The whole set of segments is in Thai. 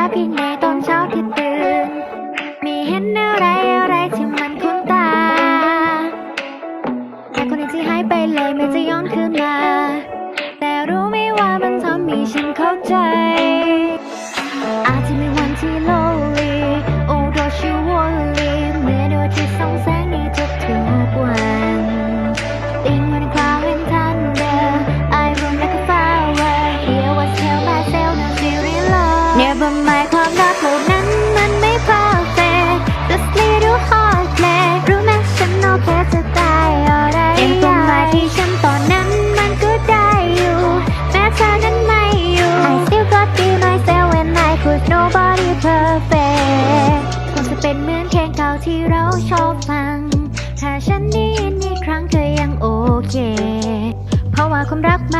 าเพียในตอนเช้าที่ตื่น มีเห็นอะไรอะไรที่มันคุ้นตา แต่คนที่หายไปเลยไม่จะย้อนคืนมา แต่รู้ไหมว่ามันทำให้ฉันเข้าใจายความรักเหล่านั้นมันไม่ perfect just little hard play รู้ไหมฉันนอกแค่จะตายอะไรเองตรงมาที่ฉันตอนนั้นมันก็ได้อยู่ แม้เธอนั้นไม่อยู่ I still got be myself when I could nobody perfect คงจะเป็นเหมือนเพลงเก่าที่เราชอบฟัง ถ้าฉันได้ยินอีกครั้งเธอยังโอเค เพราะว่าความรักมั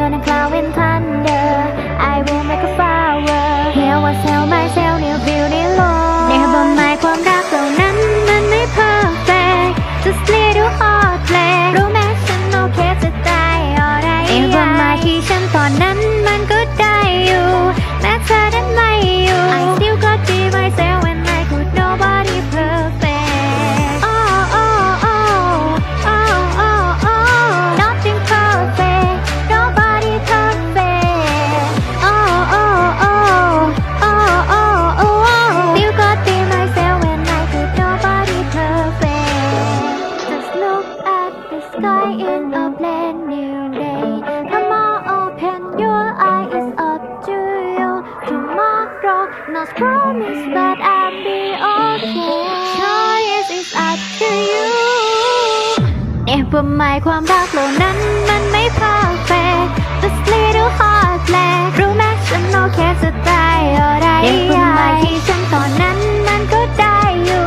Thunder. I will make a flower. Here was sell myself Not promise, but I'll be okay. Choice is up to you. เนี่ยประหมายความรักเหล่านั้นมันไม่ perfect. This little heart black. รู้ไหมฉันโอเคจะตายอะไรเนี่ยประหมายที่ฉันตอนนั้นมันก็ได้อยู่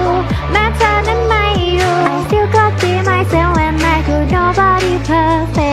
แม้เธอนั้นไม่อยู่ I still got be myself and I could nobody perfect.